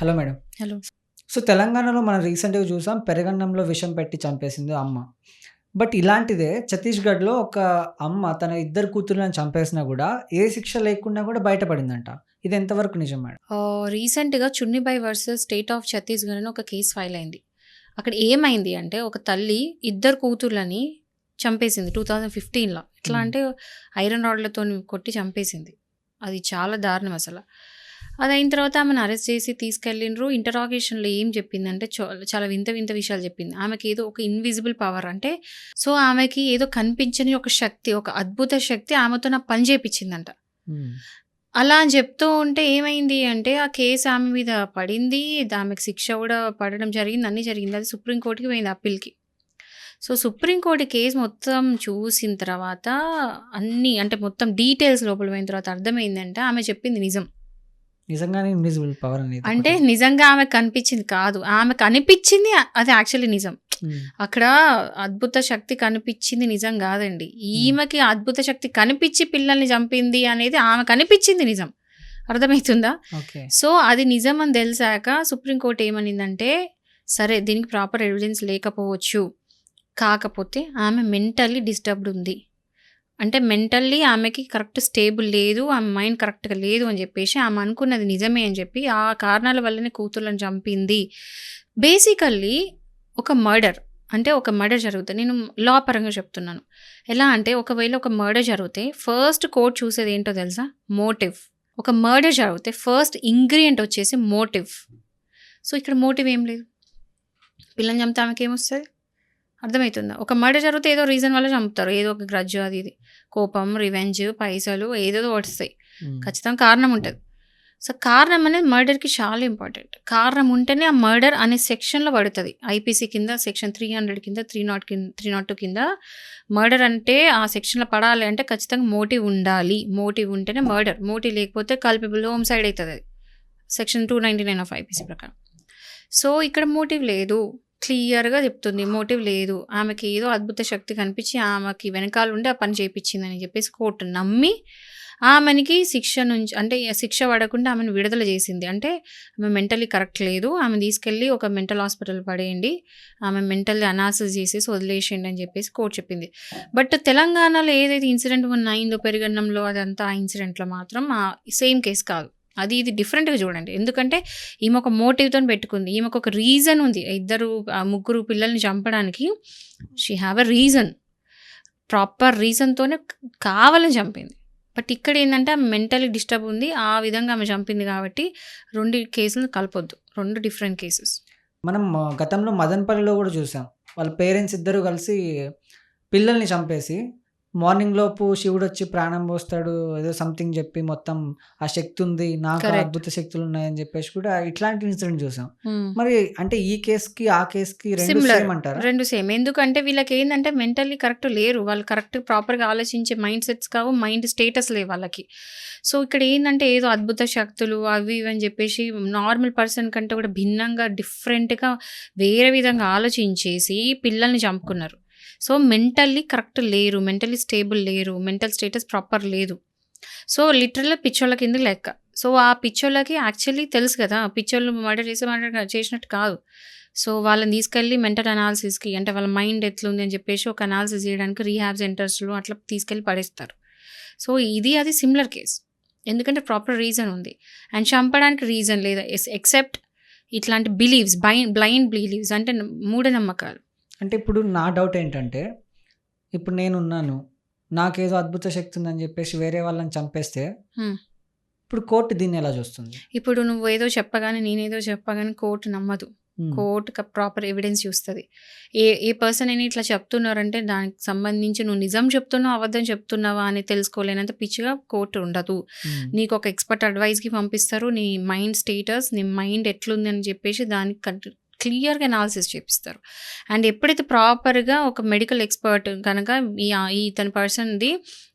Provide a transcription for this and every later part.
Hello madam. Hello. So, తెలంగాణలో మనం రీసెంట్‌గా చూసాం పెరుగన్నంలో విషం పెట్టి చంపేసింది అమ్మ. బట్ ఇలాంటిదే ఛత్తీస్‌గఢ్‌లో ఒక అమ్మ తన ఇద్దరు కూతుర్లను చంపేసినా గూడా ఏ శిక్ష లేకుండా గూడా బయటపడిందంట. ఇది ఎంతవరకు నిజం మేడం? రీసెంట్‌గా Chunnibai versus state of Chhattisgarh అని ఒక కేస్ ఫైల్ అయింది. అక్కడ ఏమైంది అంటే ఒక తల్లి ఇద్దరు కూతుర్లని చంపేసింది 2015లో. ఎట్లా హ్మ్. అంటే ఐరన్ రాడ్‌లతోని కొట్టి చంపేసింది. అది చాలా దారుణం అసల. అదయిన తర్వాత ఆమెను అరెస్ట్ చేసి తీసుకెళ్ళిండ్రు. ఇంటరాగేషన్‌లో ఏం చెప్పిందంటే చాలా వింత వింత విషయాలు చెప్పింది. ఆమెకేదో ఒక ఇన్విజిబుల్ పవర్ అంటే సో, ఆమెకి ఏదో కనిపించని ఒక శక్తి, ఒక అద్భుత శక్తి ఆమెతోని ఆ పని చేపిచ్చిందంట. హ్మ్. అలా అని చెప్తూ ఉంటే ఏమైంది అంటే ఆ కేస్ ఆమె మీద పడింది. ఆమెకు శిక్ష గూడా పడడం జరిగింది. అన్నీ జరిగింది. అది సుప్రీం కోర్ట్‌కి పోయింది అప్పీల్‌కి. సో, సుప్రీం కోర్ట్ కేస్ మొత్తం చూసిన తర్వాత అన్నీ అంటే మొత్తం డీటెయిల్స్ లోపల పోయిన తర్వాత అర్థమైందంటే ఆమె చెప్పింది నిజం. నిజంగానే ఇన్విజిబుల్ పవర్ అనేది అంటే. నిజంగా ఆమెకు కనిపించింది కాదు. ఆమెకు అనిపించింది అది యాక్చువల్లీ నిజం. అక్కడ అద్భుత శక్తి కనిపించింది నిజం. హ్మ్. ఈమెకి అద్భుత శక్తి కనిపించి పిల్లల్ని చంపింది అనేది ఆమెకు అనిపించింది నిజం. అర్థమైతుందా? ఓకే. సో, అది నిజం అని తెలిసాక సుప్రీం కోర్ట్ ఏమనిందంటే, సరే దీనికి ప్రాపర్ ఎవిడెన్స్ లేకపోవచ్చు. కాకపోతే ఆమె మెంటల్లీ డిస్టర్బ్డ్ ఉంది. అంటే మెంటల్లీ ఆమెకి కరెక్ట్ స్టేబుల్ లేదు. ఆమె మైండ్ కరెక్ట్‌గా లేదు అని చెప్పేసి ఆమె అనుకున్నది నిజమే అని చెప్పి ఆ కారణాల వల్లనే కూతుర్లను చంపింది. బేసికల్లీ ఒక మర్డర్ అంటే ఒక మర్డర్ జరుగుతుంది నేను లా పరంగా చెప్తున్నాను. ఎలా అంటే ఒకవేళ ఒక మర్డర్ జరిగితే ఫస్ట్ కోర్ట్ చూసేది ఏంటో తెలుసా? మోటివ్. ఒక మర్డర్ జరిగితే ఫస్ట్ ఇంగ్రీడియంట్ వచ్చేసి మోటివ్. సో, ఇక్కడ మోటివ్ ఏం లేదు. పిల్లని చంపితే ఏమొస్తుంది అర్థమవుతుందా ఒక మర్డర్ జరిగితే ఏదో రీజన్ వల్ల చంపుతారు. ఏదో ఒక గ్రడ్జ్ అది ఇది. కోపం, రివెంజ్, పైసలు ఏదేదో వస్తాయి. హ్మ్. ఖచ్చితంగా కారణం ఉంటది. సో, కారణం అనేది మర్డర్‌కి చాలా ఇంపార్టెంట్. కారణం ఉంటేనే ఆ మర్డర్ అనే సెక్షన్‌లో పడతది. ఐపీసీ కింద సెక్షన్ 300 కింద 30 కింద 302 కింద మర్డర్ అంటే ఆ సెక్షన్‌లో పడాలి అంటే ఖచ్చితంగా మోటివ్ ఉండాలి. మోటివ్ ఉంటేనే మర్డర్. మోటివ్ లేకపోతే కల్పబుల్ హోమిసైడ్ అయితదది. సెక్షన్ 299 ఆఫ్ ఐపీసీ ప్రకారం. సో, ఇక్కడ మోటివ్ లేదు. క్లియర్‌గా చెప్తుంది. మోటివ్ లేదు. ఆమెకి ఏదో అద్భుత శక్తి కనిపించి ఆమెకి వెనకాల ఉండి ఆ పని చేపిచ్చిందని చెప్పేసి కోర్ట్ నమ్మి ఆమెనికి శిక్ష నుంచి అంటే శిక్ష పడకుండా ఆమెను విడుదల చేసింది. అంటే ఆమె మెంటల్లీ కరెక్ట్ లేదు. ఆమెను తీసుకెళ్ళి ఒక మెంటల్ హాస్పిటల్ పడేయండి. ఆమె మెంటల్లీ అనాలసిస్ చేసేసి వదిలేసేయండి అని చెప్పేసి కోర్ట్ చెప్పింది. బట్ తెలంగాణలో ఏదైతే ఇన్సిడెంట్ మొన్న అయిందో పెరుగన్నంలో అదంతా ఆ ఇన్సిడెంట్‌లో మాత్రం ఆహ్, సేమ్ కేస్ కాదు. అది ఇది డిఫరెంట్‌గా చూడండి. ఎందుకంటే ఈమె ఒక మోటివ్తో పెట్టుకుంది. ఈమెకు ఒక రీజన్ ఉంది. ఇద్దరు ఆ ముగ్గురు పిల్లల్ని చంపడానికి she have a reason. Proper రీజన్‌తోనే కావాలని చంపింది. బట్ ఇక్కడ ఏంటంటే ఆమె మెంటల్లీ డిస్టర్బ్ ఉంది. ఆ విధంగా ఆమె చంపింది కాబట్టి రెండు కేసులు కలపొద్దు. రెండు డిఫరెంట్ కేసెస్. మనం గతంలో మదన్పల్లిలో కూడా చూసాం. వాళ్ళ పేరెంట్స్ ఇద్దరు కలిసి పిల్లల్ని చంపేసి మార్నింగ్ లోపు శివుడొచ్చి ప్రాణం పోస్తాడు. ఏదో సంథింగ్ చెప్పి మొత్తం ఆ శక్తి ఉంది. నాకు. అద్భుత శక్తులున్నాయని చెప్పేసి కూడా ఇట్లాంటి ఇన్సిడెంట్ చూసాం. హ్మ్. మరి అంటే ఈ కేస్‌కి, ఆ కేస్‌కి 2 సిమిలర్. సేమ్ అంటారా? 2 సేమ్. ఎందుకంటే వీళ్ళకేందంటే మెంటల్లీ కరెక్ట్ లేరు. వాళ్ళు కరెక్ట్ ప్రాపర్‌గా ఆలోచించే మైండ్ సెట్స్ కావు. మైండ్ స్టేటస్ లేవు వాళ్ళకి. సో, ఇక్కడ ఏందంటే ఏదో అద్భుత శక్తులు అవి ఇవి అని చెప్పేసి నార్మల్ పర్సన్ కంటే కూడా భిన్నంగా డిఫరెంట్‌గా వేరే విధంగా ఆలోచించేసి పిల్లల్ని చంపుకున్నారు. సో, మెంటల్లీ కరెక్ట్ లేరు. మెంటల్లీ స్టేబుల్ లేరు. మెంటల్ స్టేటస్ ప్రాపర్ లేదు. సో, లిటరల్‌గా పిచ్చోళ్ళ కింద లెక్క. సో, ఆ పిచ్చోళ్ళకి యాక్చువల్లీ తెలుసు కదా! పిచ్చోళ్ళు మర్డర్ చేసే మర్డర్ చేసినట్టు కాదు. సో, వాళ్ళని తీసుకెళ్ళి మెంటల్ అనాలిసిస్‌కి అంటే వాళ్ళ మైండ్ ఎట్లుంది అని చెప్పేసి ఒక అనాలిసిస్ చేయడానికి రీహాబ్ సెంటర్స్‌లో అట్లా తీసుకెళ్ళి పడేస్తారు. సో, ఇది అది సిమిలర్ కేస్. ఎందుకంటే ప్రాపర్ రీజన్ ఉంది. అండ్ చంపడానికి రీజన్ లేదా ఎక్సెప్ట్ ఇట్లాంటి బిలీవ్స్ బై బ్లైండ్ బిలీవ్స్ అంటే మూఢనమ్మకాలు. అంటే ఇప్పుడు నా డౌట్ ఏంటంటే, ఇప్పుడు నేనున్నాను. నాకేదో అద్భుత శక్తి ఉందని చెప్పేసి వేరే వాళ్ళని చంపేస్తే. ఇప్పుడు కోర్ట్ దీన్ని ఎలా చూస్తుంది? ఇప్పుడు నువ్వేదో చెప్పగానే నేనేదో చెప్పగానే కోర్ట్ నమ్మదు. కోర్ట్ ప్రాపర్ ఎవిడెన్స్ చూస్తది. ఏ ఏ పర్సన్ అయినా ఇట్లా చెప్తున్నారంటే దానికి సంబంధించి నువ్వు నిజం చెప్తున్నావా? అబద్ధం చెప్తున్నావా? అని తెలుసుకోలేనంత పిచ్చిగా కోర్ట్ ఉండదు. నీకు ఒక ఎక్స్‌పర్ట్ అడ్వైస్‌కి పంపిస్తారు. నీ మైండ్ స్టేటస్, నీ మైండ్ ఎట్లుంది అని చెప్పేసి దానికి కట్ క్లియర్‌గా అనాలిసిస్ చేపిస్తారు. అండ్ ఎప్పుడైతే ప్రాపర్‌గా ఒక మెడికల్ ఎక్స్‌పర్ట్ గనక ఈ ఇతని పర్సన్‌ది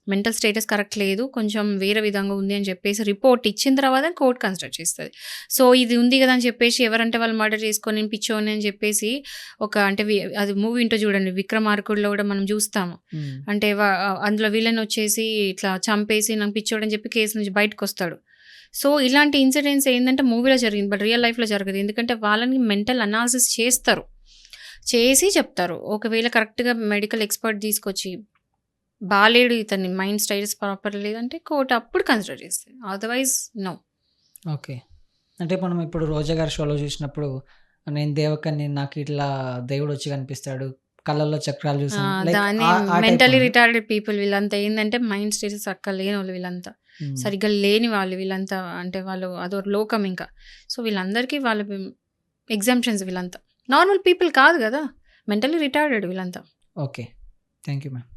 మెంటల్ స్టేటస్ కరెక్ట్ లేదు. కొంచెం వేరే విధంగా ఉంది అని చెప్పేసి రిపోర్ట్ ఇచ్చిన తర్వాత కోర్ట్ కన్సిడర్ చేస్తది. సో, ఇది ఉంది కదా! అని చెప్పేసి ఎవరంటే వాళ్ళు మర్డర్ చేసుకొని నేను పిచ్చోడిని అని చెప్పేసి ఒక అంటే అది మూవీ ఉంటది చూడండి 'విక్రమార్కుడులో' కూడా మనం చూస్తాము. అంటే అందులో విలన్ వచ్చేసి ఇట్లా చంపేసి నాకు పిచ్చోడని చెప్పి కేసు నుంచి బయటకొస్తాడు. సో ఇలాంటి ఇన్సిడెంట్స్ ఏంటంటే మూవీలో జరిగింది బట్ రియల్ లైఫ్లో జరగదు ఎందుకంటే వాళ్ళని మెంటల్ అనాలిసిస్ చేస్తారు చేసి చెప్తారు ఒకవేళ కరెక్ట్గా మెడికల్ ఎక్స్పర్ట్ తీసుకొచ్చి బాలేడు ఇతని మైండ్ స్టైల్స్ ప్రాపర్ లేదంటే కోర్టు అప్పుడు కన్సిడర్ చేస్తుంది అదర్వైజ్ నో ఓకే. అంటే మనం ఇప్పుడు రోజా గారి షోలో చూసినప్పుడు నేను దేవకన్ని నాకు ఇట్లా దేవుడొచ్చి కనిపిస్తాడు. కళ్ళల్లో చక్రాలు చూసాను. మెంటలీ టైపా? రిటార్డెడ్ పీపుల్ వీళ్ళంతా ఏంటంటే మైండ్ స్టేటస్ చక్కగా లేని వాళ్ళు వీళ్ళంతా. సరిగ్గా లేని వాళ్ళు వీళ్ళంతా అంటే వాళ్ళు అదో లోకం ఇంకా. సో వీళ్ళందరికీ వాళ్ళ ఎగ్జామ్షన్స్ వీళ్ళంతా. నార్మల్ పీపుల్ కాదు కదా? మెంటలీ రిటార్డెడ్ వీళ్ళంతా. ఓకే. Thank you ma'am.